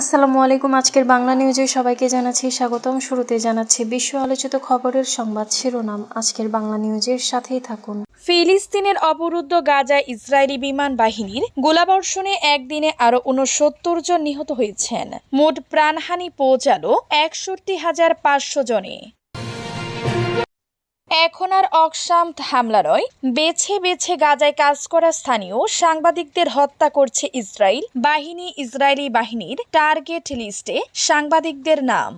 আসসালামু আলাইকুম, আজকের বাংলা নিউজে সবাইকে জানাচ্ছি স্বাগতম। শুরুতে জানাচ্ছি বিশ্ব আলোচিত খবরের সংবাদ শিরোনাম। আজকের বাংলা নিউজের সাথেই থাকুন। ফিলিস্তিনের অবরুদ্ধ গাজা ইসরায়েলি বিমান বাহিনীর গোলাবর্ষণে একদিনে আরও উনসত্তর জন নিহত হয়েছেন। মোট প্রাণহানি পৌঁছালো একষট্টি হাজার পাঁচশো জনে। এখন আর অকশান্ত হামলা নয়। বেছে বেছে গাজায় কাজ করা স্থানীয় সাংবাদিকদের হত্যা করছে ইসরায়েল বাহিনী ইসরায়েলি বাহিনীর টার্গেট লিস্টে সাংবাদিকদের নাম।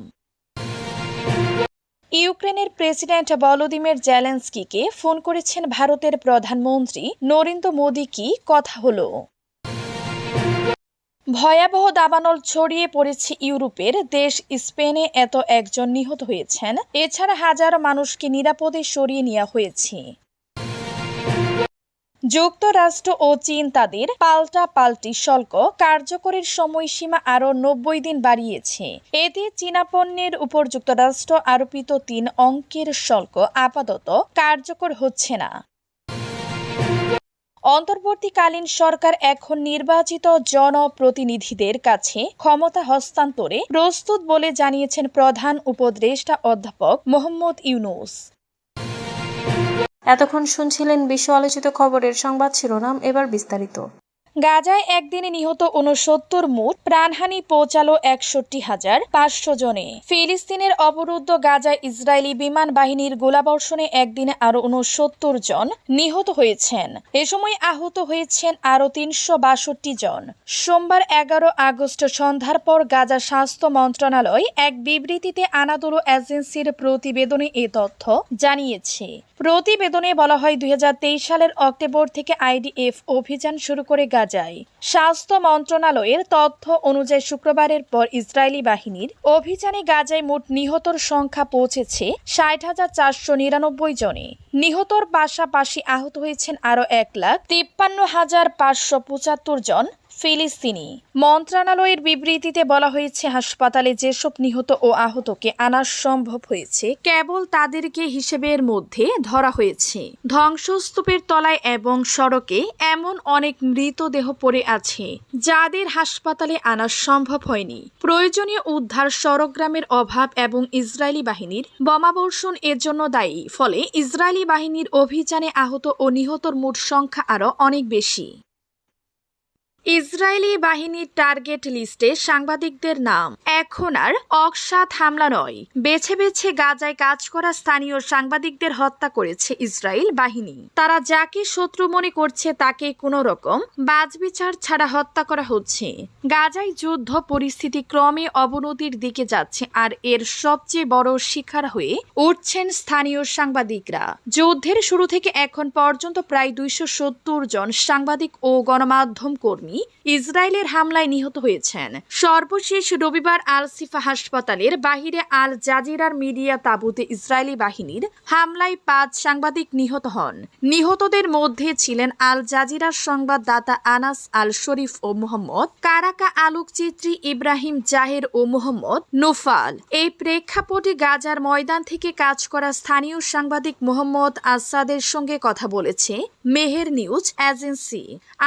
ইউক্রেনের প্রেসিডেন্ট ভলোদিমির জেলেন্সকিকে ফোন করেছেন ভারতের প্রধানমন্ত্রী নরেন্দ্র মোদী কি কথা হলো? ভয়াবহ দাবানল ছড়িয়ে পড়েছে ইউরোপের। দেশ স্পেনে এত একজন নিহত হয়েছেন। এছাড়া হাজার মানুষকে নিরাপদে সরিয়ে নেওয়া হয়েছে। যুক্তরাষ্ট্র ও চীন তাদের পাল্টা পাল্টি শুল্ক কার্যকরের সময়সীমা আরও নব্বই দিন বাড়িয়েছে। এতে চীনা পণ্যের উপর যুক্তরাষ্ট্র আরোপিত তিন অঙ্কের শুল্ক আপাতত কার্যকর হচ্ছে না। অন্তর্বর্তীকালীন সরকার এখন নির্বাচিত জনপ্রতিনিধিদের কাছে ক্ষমতা হস্তান্তরে প্রস্তুত বলে জানিয়েছেন প্রধান উপদেষ্টা অধ্যাপক মোহাম্মদ ইউনুস। এতক্ষণ শুনছিলেন বিশ্ব আলোচিত খবরের সংবাদ শিরোনাম, এবার বিস্তারিত। গাজায় একদিনে নিহত উনসত্তর মোট, প্রাণহানি পৌঁছালো একষট্টি হাজার পাঁচশো জনে। ফিলিস্তিনের অবরুদ্ধ গাজায় ইসরায়েলি বিমান বাহিনীর গোলাবর্ষণে একদিনে আরও উনসত্তর জন নিহত হয়েছেন। এ সময় আহত হয়েছেন আরও তিনশো বাষট্টি জন। সোমবার এগারো আগস্ট সন্ধ্যার পর গাজা স্বাস্থ্য মন্ত্রণালয় এক বিবৃতিতে আনাদুলো এজেন্সির প্রতিবেদনে এ তথ্য জানিয়েছে। প্রতিবেদনে বলা হয়, দুই হাজার তেইশ সালের অক্টোবর থেকে আইডিএফ অভিযান শুরু করে গাজায়। স্বাস্থ্য মন্ত্রণালয়ের তথ্য অনুযায়ী শুক্রবারের পর ইসরায়েলি বাহিনীর অভিযানে গাজায় মোট নিহতর সংখ্যা পৌঁছেছে ষাট হাজার চারশো নিরানব্বই জনে। নিহতর পাশাপাশি আহত হয়েছেন আরও এক লাখ তিপ্পান্ন হাজার পাঁচশো পঁচাত্তর জন। ফিলিস্তিনি। মন্ত্রণালয়ের বিবৃতিতে বলা হয়েছে, হাসপাতালে যেসব নিহত ও আহতকে আনা সম্ভব হয়েছে, কেবল তাদেরকে হিসেবের মধ্যে ধরা হয়েছে। ধ্বংসস্তূপের তলায় এবং সড়কে এমন অনেক মৃতদেহ পড়ে আছে, যাদের হাসপাতালে আনা সম্ভব হয়নি। প্রয়োজনীয় উদ্ধার সড়কগ্রামের অভাব এবং ইসরায়েলি বাহিনীর বোমাবর্ষণ এর জন্য দায়ী, ফলে ইসরায়েলি বাহিনীর অভিযানে আহত ও নিহতর মোট সংখ্যা আরও অনেক বেশি। ইসরায়েলি বাহিনীর টার্গেট লিস্টে সাংবাদিকদের নাম। এখন আর অকসাত হামলা নয়। বেছে বেছে গাজায় কাজ করা স্থানীয় সাংবাদিকদের হত্যা করেছে ইসরায়েল বাহিনী। তারা যাকে শত্রু মনে করছে তাকে কোনো রকম বাজবিচার ছাড়া হত্যা করা হচ্ছে। গাজায় যুদ্ধ পরিস্থিতি ক্রমে অবনতির দিকে যাচ্ছে আর এর সবচেয়ে বড় শিকার হয়ে উঠছেন স্থানীয় সাংবাদিকরা। যুদ্ধের শুরু থেকে এখন পর্যন্ত প্রায় দুইশো সত্তর জন সাংবাদিক ও গণমাধ্যম কর্মী ইসরায়েলের হামলায় নিহত হয়েছেন। সর্বশেষ রবিবার আল সিফা হাসপাতালের বাহিরে আল জাজিরার মিডিয়া তাবুতে ইসরায়েলি বাহিনীর হামলায় পাঁচ সাংবাদিক নিহত হন। নিহতদের মধ্যে ছিলেন আল জাজিরার সংবাদদাতা আনাস আল শরীফ ও মোহাম্মদ, কারাকা আলোকচিত্রী ইব্রাহিম জাহের ও মোহাম্মদ নোফাল। এই প্রেক্ষাপটে গাজার ময়দান থেকে কাজ করা স্থানীয় সাংবাদিক মোহাম্মদ আসাদের সঙ্গে কথা বলেছে মেহের নিউজ এজেন্সি।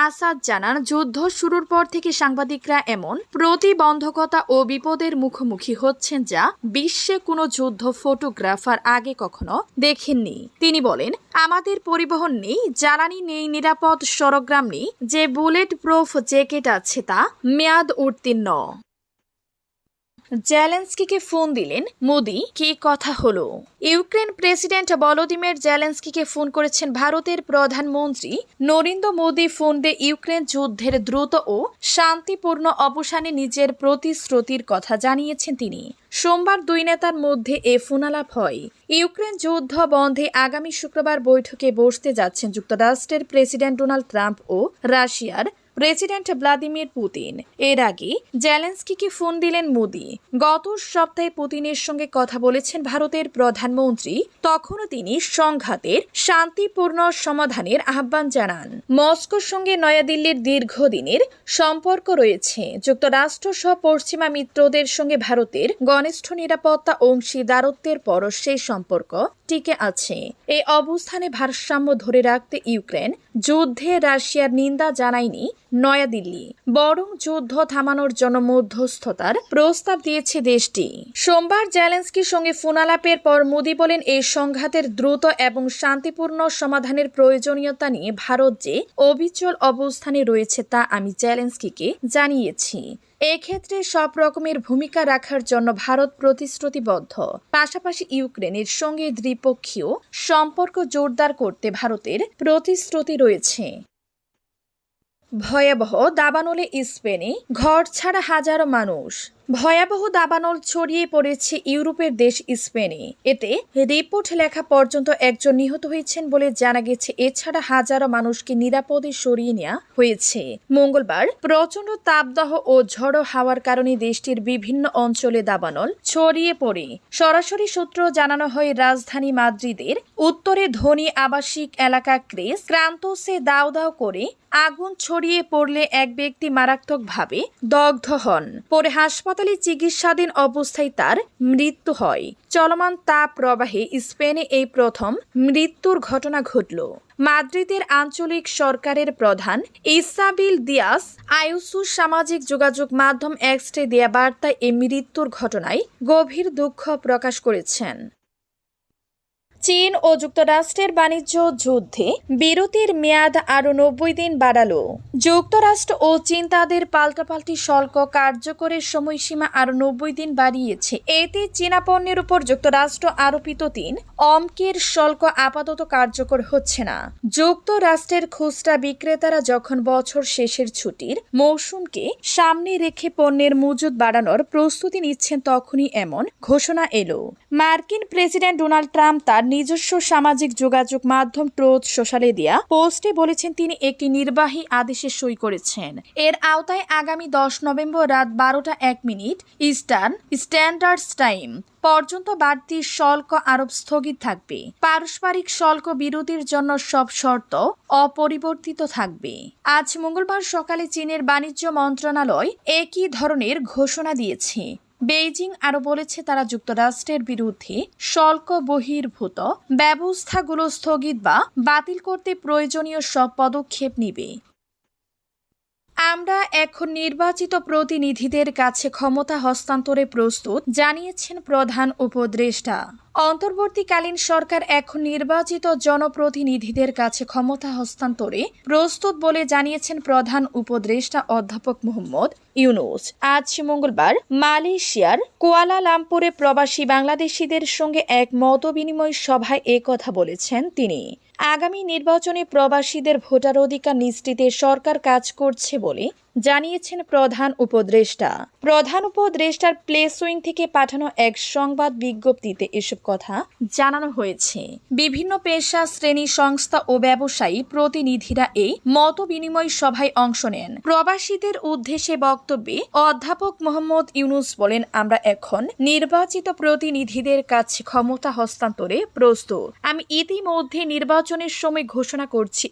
আসাদ জানান, যুদ্ধ শুরুর পর থেকে সাংবাদিকরা এমন প্রতিবন্ধকতা ও বিপদের মুখোমুখি হচ্ছেন যা বিশ্বে কোনো যুদ্ধ ফটোগ্রাফার আগে কখনো দেখেননি। তিনি বলেন, আমাদের পরিবহন নেই, জ্বালানি নেই, নিরাপদ সরগ্রাম নেই, যে বুলেট প্রুফ জ্যাকেট আছে তা মেয়াদ উত্তীর্ণ। জেলেন্সকিকে ফোন দিলেন, মোদি, কি কথা হলো? ইউক্রেন প্রেসিডেন্ট ভলোদিমির জেলেন্সকিকে ফোন করেছেন ভারতের প্রধানমন্ত্রী। নরেন্দ্র মোদী ফোন দিয়ে ইউক্রেন যুদ্ধের দ্রুত ও শান্তিপূর্ণ অবসানে নিজের প্রতিশ্রুতির কথা জানিয়েছেন তিনি। সোমবার দুই নেতার মধ্যে এ ফোনালাপ হয়। ইউক্রেন যুদ্ধ বন্ধে আগামী শুক্রবার বৈঠকে বসতে যাচ্ছেন যুক্তরাষ্ট্রের প্রেসিডেন্ট ডোনাল্ড ট্রাম্প ও রাশিয়ার প্রেসিডেন্ট ভ্লাদিমির পুতিন। এর আগে জেলেন্সকিকে ফোন দিলেন মোদি। গত সপ্তাহে পুতিনের সঙ্গে কথা বলেছেন ভারতের প্রধানমন্ত্রী। তখনও তিনি সংঘাতের শান্তিপূর্ণ সমাধানের আহ্বান জানান। মস্কোর সঙ্গে নয়াদিল্লির দীর্ঘদিনের সম্পর্ক রয়েছে। যুক্তরাষ্ট্র সহ পশ্চিমা মিত্রদের সঙ্গে ভারতের ঘনিষ্ঠ নিরাপত্তা অংশীদারত্বের পর সেই সম্পর্ক টিকে আছে। এই অবস্থানে ভারসাম্য ধরে রাখতে ইউক্রেন যুদ্ধে রাশিয়ার নিন্দা জানায়নি নয়াদিল্লি। বরং যুদ্ধ থামানোর জন্য মধ্যস্থতার প্রস্তাব দিয়েছে দেশটি। সোমবার জেলেন্সকির সঙ্গে ফোনালাপের পর মোদি বলেন, এই সংঘাতের দ্রুত এবং শান্তিপূর্ণ সমাধানের প্রয়োজনীয়তা নিয়ে ভারত যে অবিচল অবস্থানে রয়েছে তা আমি জেলেন্সকিকে জানিয়েছি। এক্ষেত্রে সব রকমের ভূমিকা রাখার জন্য ভারত প্রতিশ্রুতিবদ্ধ। পাশাপাশি ইউক্রেনের সঙ্গে দ্বিপক্ষীয় সম্পর্ক জোরদার করতে ভারতের প্রতিশ্রুতি রয়েছে। ভয়াবহ দাবানলে স্পেনে ঘর ছাড়া হাজারো মানুষ ভয়াবহ দাবানল ছড়িয়ে পড়েছে ইউরোপের দেশ স্পেনে। এতে রিপোর্ট লেখা পর্যন্ত একজন নিহত হয়েছেন বলে জানা গেছে। এছাড়া হাজারো মানুষকে নিরাপদে সরিয়ে নেওয়া হয়েছে। মঙ্গলবার প্রচণ্ড তাপদাহ ও ঝড়ো হাওয়ার কারণে দেশটির বিভিন্ন অঞ্চলে দাবানল ছড়িয়ে পড়ে। সরাসরি সূত্র জানানো হয়, রাজধানী মাদ্রিদের উত্তরে ধনী আবাসিক এলাকা ক্রেস ক্রান্তসে দাও দাও করে আগুন ছড়িয়ে পড়লে এক ব্যক্তি মারাত্মকভাবে দগ্ধ হন। পরে হাসপাতালে চিকিৎসাধীন অবস্থায় তার মৃত্যু হয়। চলমান তাপ প্রবাহে স্পেনে এই প্রথম মৃত্যুর ঘটনা ঘটল। মাদ্রিদের আঞ্চলিক সরকারের প্রধান ইসাবিল দিয়াস আয়ুসু সামাজিক যোগাযোগ মাধ্যম এক্সটে দেয়া বার্তায় এই মৃত্যুর ঘটনায় গভীর দুঃখ প্রকাশ করেছেন। চীন ও যুক্তরাষ্ট্রের বাণিজ্য যুদ্ধে বিরতির মেয়াদ আরও নব্বই দিন বাড়ালো। যুক্তরাষ্ট্র ও চীন তাদের পাল্টাপাল্টি শুল্ক কার্যকরের সময়সীমা আরও নব্বই দিন বাড়িয়েছে। এতে চীনা পণ্যের উপর যুক্তরাষ্ট্র আরোপিত তিন অঙ্কের শুল্ক আপাতত কার্যকর হচ্ছে না। যুক্তরাষ্ট্রের খুচরা বিক্রেতারা যখন বছর শেষের ছুটির মৌসুমকে সামনে রেখে পণ্যের মজুদ বাড়ানোর প্রস্তুতি নিচ্ছেন তখনই এমন ঘোষণা এলো। মার্কিন প্রেসিডেন্ট ডোনাল্ড ট্রাম্প তার নিজস্ব সামাজিক যোগাযোগ মাধ্যম ট্রোথ সোশ্যালে দেয়া পোস্টে বলেছেন তিনি একটি নির্বাহী আদেশে সই করেছেন। এর আওতায় আগামী দশ নভেম্বর রাত বারোটা এক মিনিট ইস্টার্ন স্ট্যান্ডার্ডস টাইম পর্যন্ত বাড়তি শুল্ক আরোপ স্থগিত থাকবে। পারস্পরিক শুল্ক বিরতির জন্য সব শর্ত অপরিবর্তিত থাকবে। আজ মঙ্গলবার সকালে চীনের বাণিজ্য মন্ত্রণালয় একই ধরনের ঘোষণা দিয়েছে। বেইজিং আরও বলেছে তারা যুক্তরাষ্ট্রের বিরুদ্ধে শুল্ক বহির্ভূত, ব্যবস্থাগুলো স্থগিত বা বাতিল করতে প্রয়োজনীয় সব পদক্ষেপ নিবে। আমরা এখন নির্বাচিত প্রতিনিধিদের কাছে ক্ষমতা হস্তান্তরে প্রস্তুত, জানিয়েছেন প্রধান উপদেষ্টা। অন্তর্বর্তীকালীন সরকার এখন নির্বাচিত জনপ্রতিনিধিদের কাছে ক্ষমতা হস্তান্তরে প্রস্তুত বলে জানিয়েছেন প্রধান উপদেষ্টা অধ্যাপক মোহাম্মদ ইউনুস। আজ মঙ্গলবার মালয়েশিয়ার কুয়ালালামপুরে প্রবাসী বাংলাদেশিদের সঙ্গে এক মতবিনিময় সভায় এ কথা বলেছেন তিনি। আগামী নির্বাচনে প্রবাসীদের ভোটার অধিকার নিশ্চিতে সরকার কাজ করছে বলে জানিয়েছেন প্রধান উপদেষ্টা। প্রধান উপদেষ্টার প্লে সুইং থেকে পাঠানো এক সংবাদ বিজ্ঞপ্তিতে এসব কথা জানানো হয়েছে। বিভিন্ন পেশা, শ্রেণি, সংস্থা ও ব্যবসায়ী প্রতিনিধিরা এই মত বিনিময় সভায় অংশ নেন। প্রবাসীদের উদ্দেশ্যে বক্তব্যে অধ্যাপক মোহাম্মদ ইউনুস বলেন, আমরা এখন নির্বাচিত প্রতিনিধিদের কাছে ক্ষমতা হস্তান্তরে প্রস্তুত। আমি ইতিমধ্যে নির্বাচনের সময় ঘোষণা করছি